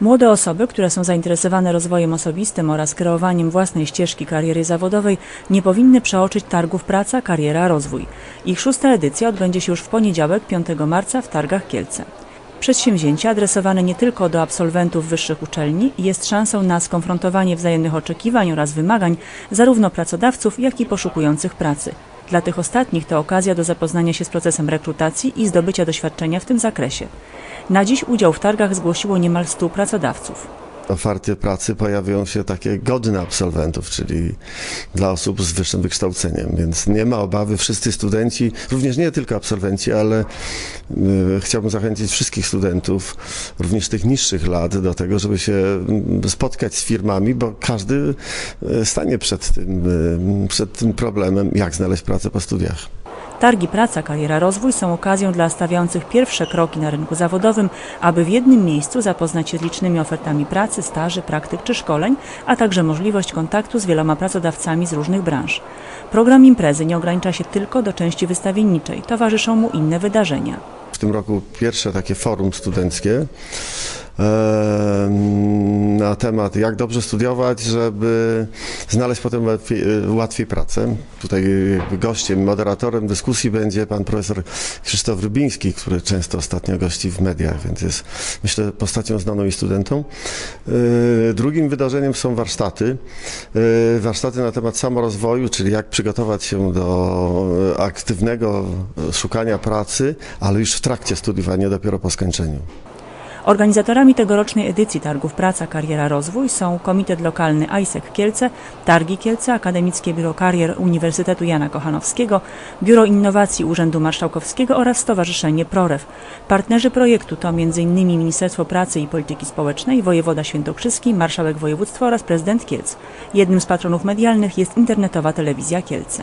Młode osoby, które są zainteresowane rozwojem osobistym oraz kreowaniem własnej ścieżki kariery zawodowej, nie powinny przeoczyć targów Praca, Kariera, Rozwój. Ich szósta edycja odbędzie się już w poniedziałek 5 marca w Targach Kielce. Przedsięwzięcie adresowane nie tylko do absolwentów wyższych uczelni jest szansą na skonfrontowanie wzajemnych oczekiwań oraz wymagań zarówno pracodawców, jak i poszukujących pracy. Dla tych ostatnich to okazja do zapoznania się z procesem rekrutacji i zdobycia doświadczenia w tym zakresie. Na dziś udział w targach zgłosiło niemal 100 pracodawców. Oferty pracy pojawią się takie godne absolwentów, czyli dla osób z wyższym wykształceniem, więc nie ma obawy, wszyscy studenci, również nie tylko absolwenci, ale y, chciałbym zachęcić wszystkich studentów, również tych niższych lat, do tego, żeby się mm, spotkać z firmami, bo każdy y, stanie przed tym, y, przed tym problemem, jak znaleźć pracę po studiach. Targi Praca, Kariera, Rozwój są okazją dla stawiających pierwsze kroki na rynku zawodowym, aby w jednym miejscu zapoznać się z licznymi ofertami pracy, staży, praktyk czy szkoleń, a także możliwość kontaktu z wieloma pracodawcami z różnych branż. Program imprezy nie ogranicza się tylko do części wystawienniczej, towarzyszą mu inne wydarzenia. W tym roku pierwsze takie forum studenckie na temat jak dobrze studiować, żeby znaleźć potem łatwiej, łatwiej pracę. Tutaj gościem, moderatorem dyskusji będzie pan profesor Krzysztof Rybiński, który często ostatnio gości w mediach, więc jest myślę postacią znaną i studentom. E, Drugim wydarzeniem są warsztaty. E, Warsztaty na temat samorozwoju, czyli jak przygotować się do aktywnego szukania pracy, ale już w trakcie studiów, a nie dopiero po skończeniu. Organizatorami tegorocznej edycji Targów Praca, Kariera, Rozwój są Komitet Lokalny ISEC Kielce, Targi Kielce, Akademickie Biuro Karier Uniwersytetu Jana Kochanowskiego, Biuro Innowacji Urzędu Marszałkowskiego oraz Stowarzyszenie ProRew. Partnerzy projektu to m.in. Ministerstwo Pracy i Polityki Społecznej, wojewoda świętokrzyski, marszałek województwa oraz prezydent Kielc. Jednym z patronów medialnych jest internetowa telewizja Kielce.